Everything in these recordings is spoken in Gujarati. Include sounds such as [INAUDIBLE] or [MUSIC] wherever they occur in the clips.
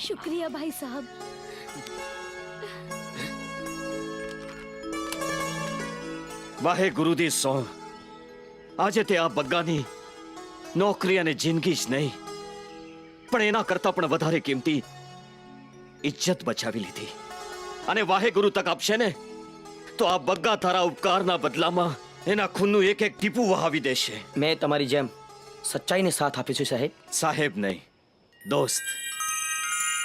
શુક્રિયા ભાઈ સાહબ વાહે ગુરુજી સો આજે તે આ બગ્ગાની નોકરી અને જિંદગી જ નહીં પણ એના કરતા પણ વધારે કિંમતી ઇજ્જત બચાવી લીધી અને વાહેગુરુ તક આપશે ને તો આ બગ્ગા તારા ઉપકારના બદલામાં એના ખૂનનું એક એક ટીપું વહાવી દેશે મેં તમારી જેમ સચ્ચાઈને સાથ આપ્યો છે સાહેબ સાહેબ નહીં દોસ્ત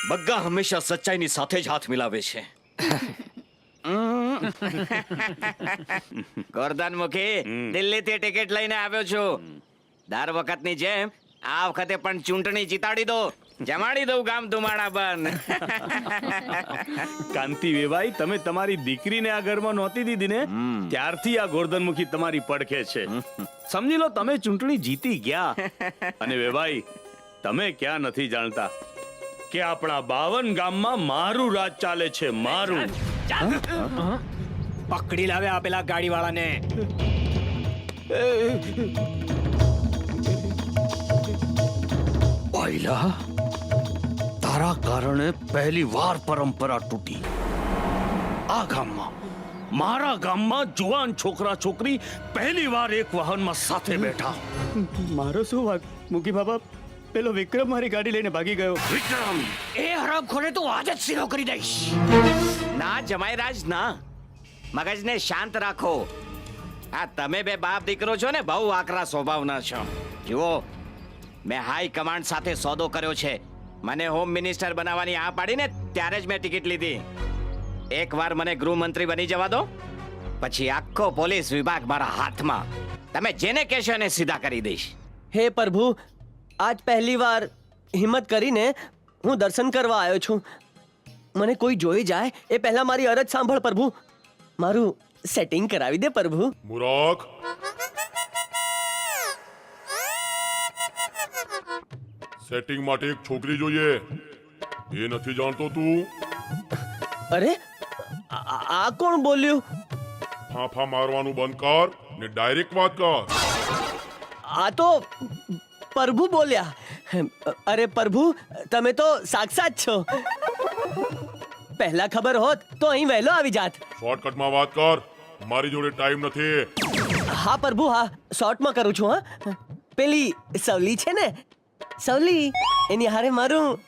બગ્ગા હંમેશા સચ્ચાઈની સાથે જ હાથ મિલાવે છે. ગોરધન મુખી દિલ્હીથી ટિકિટ લઈને આવ્યો છું. દર વખતની જેમ આ વખતે પણ ચૂંટણી જીતાડી દો. જમાડી દઉં ગામ ધુમાડા બન [LAUGHS] કાંતિ વેવાઈ તમે તમારી દીકરીને આ ઘરમાં નહોતી દીધી ને? ત્યારથી આ ગોરધનમુખી તમારી પડખે છે. સમજી લો તમે ચૂંટણી જીતી ગયા. [LAUGHS] અને વેવાઈ તમે ક્યાં નથી જાણતા? કે આપણા બાવન ગામમાં મારું રાજ ચાલે છે મારું. પકડી લાવે આપેલા ગાડીવાળાને. પહેલા તારા કારણે પહેલી વાર પરંપરા તૂટી. આ ગામમાં મારા ગામમાં જુવાન છોકરા છોકરી પહેલી વાર એક વાહનમાં સાથે બેઠા. મારો શું વાક મુકી બાબા પેલો વિક્રમ મારી ગાડી લઈને ભાગી ગયો. વિક્રમ! એ હરામખોરે તો આજ જ સીધો કરી દઈશ. ના જમાઈ રાજ ના. મગજને શાંત રાખો. આ તમે બે બાપ દીકરો છો ને બહુ આકરા સ્વભાવના છો. જુઓ મેં હાઈ કમાન્ડ સાથે સોદો કર્યો છે. મને હોમ મિનિસ્ટર બનાવવાની આ પાડીને ત્યારે જ મેં ટિકિટ લીધી. એકવાર મને ગૃહમંત્રી બની જવા દો પછી આખો પોલીસ વિભાગ મારા હાથમાં. તમે જેને કહેશો એને સીધા કરી દઈશ. હે પ્રભુ આજ પહેલી વાર હિંમત કરીને હું દર્શન કરવા આવ્યો છું. મને કોઈ જોઈ જાય એ પહેલા મારી અરજ સાંભળ પ્રભુ. મારું સેટિંગ કરાવી દે પ્રભુ. મુરાક સેટિંગ માટે એક છોકરી જોઈએ. એ નથી જાણતો તું? અરે આ આ કોણ બોલ્યું? ફાંફા મારવાનું બંધ કર ને ડાયરેક્ટ વાત કર. આ તો પ્રભુ બોલ્યા. અરે પ્રભુ તમે તો સાક્ષાત છો. પહેલા ખબર હોત તો અહીં વહેલો આવી જાત. શોર્ટકટમાં વાત કર. મારી જોડે ટાઈમ નથી. હા પ્રભુ હા. શોર્ટમાં કરું છું હા. પેલી સવલી છે ને? સવલી એની હારે મારું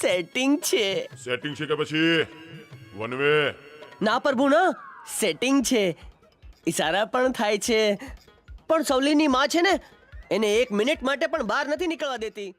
સેટિંગ છે. સેટિંગ છે કે પછી? One way. ના પ્રભુ ના. સેટિંગ છે. ઈશારા પણ થાય છે. પણ સવલીની માં છે ને એને એક મિનિટ માટે પણ બહાર નથી નીકળવા દેતી.